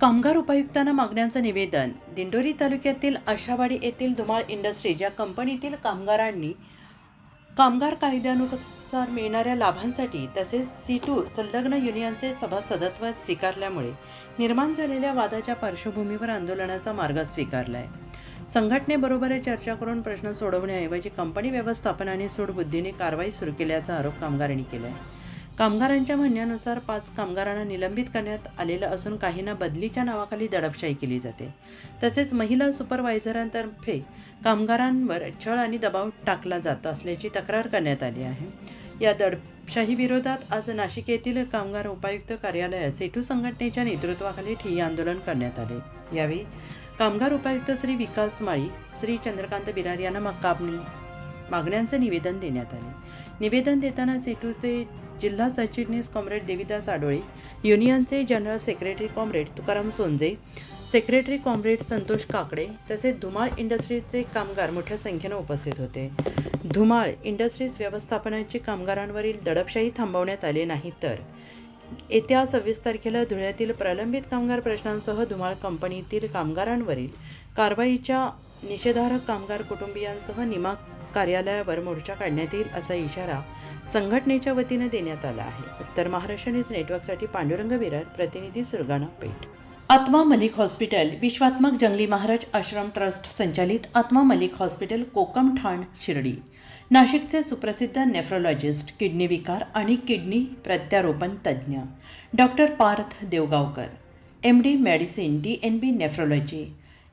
कामगार उपायुक्तांना मागण्यांचं निवेदन. दिंडोरी तालुक्यातील आशावाडी येथील धुमाळ इंडस्ट्रीज या कंपनीतील कामगारांनी कामगार कायद्यानुसार मिळणाऱ्या लाभांसाठी तसेच सी टू संलग्न युनियनचे सभासदत्व स्वीकारल्यामुळे निर्माण झालेल्या वादाच्या पार्श्वभूमीवर आंदोलनाचा मार्ग स्वीकारला आहे संघटनेबरोबर चर्चा करून प्रश्न सोडवण्याऐवजी कंपनी व्यवस्थापनाने सूडबुद्धीने कारवाई सुरू केल्याचा आरोप कामगारांनी केला आहे कामगारांच्या म्हणण्यानुसार पाच कामगारांना निलंबित करण्यात आलेलं असून काहींना बदलीच्या नावाखाली दडपशाही केली जाते. तसेच महिला सुपरवायझरांतर्फे कामगारांवर छळ आणि दबाव टाकला जात असल्याची तक्रार करण्यात आली आहे. या दडपशाही विरोधात आज नाशिक येथील कामगार उपायुक्त कार्यालयात सेटू संघटनेच्या नेतृत्वाखाली ठिय्या आंदोलन करण्यात आले. यावेळी कामगार उपायुक्त श्री विकास माळी श्री चंद्रकांत बिरार यांना कापणी मागण्यांचं निवेदन देण्यात आले. निवेदन देताना सेटूचे जिल्हा सरचिटणीस कॉम्रेड देविदास आडोळे युनियनचे general secretary comrade Tukaram Sonje secretary comrade Santosh Kakade तसेच धुमाळ इंडस्ट्रीजचे कामगार मोठ्या संख्येनं उपस्थित होते. धुमाळ इंडस्ट्रीज व्यवस्थापनाची कामगारांवरील दडपशाही थांबवण्यात आली नाही तर. येत्या सव्वीस तारखेला धुळ्यातील प्रलंबित कामगार प्रश्नांसह धुमाळ कंपनीतील कामगारांवरील कारवाईच्या निषेधार्ह कामगार कुटुंबियांसह निमा कार्यालयावर मोर्चा काढण्यात येईल असा इशारा संघटनेच्या वतीनं देण्यात आला आहे. उत्तर महाराष्ट्र न्यूज नेटवर्कसाठी पांडुरंग विरार प्रतिनिधी सुरगाणा पेठ. आत्मा मलिक हॉस्पिटल विश्वात्मक जंगली महाराज आश्रम ट्रस्ट संचालित आत्मा मलिक हॉस्पिटल कोकम ठाण शिर्डी. नाशिकचे सुप्रसिद्ध नेफ्रोलॉजिस्ट किडनी विकार आणि किडनी प्रत्यारोपण तज्ज्ञ. Doctor Parth Devgaonkar M D medicine D N B nephrology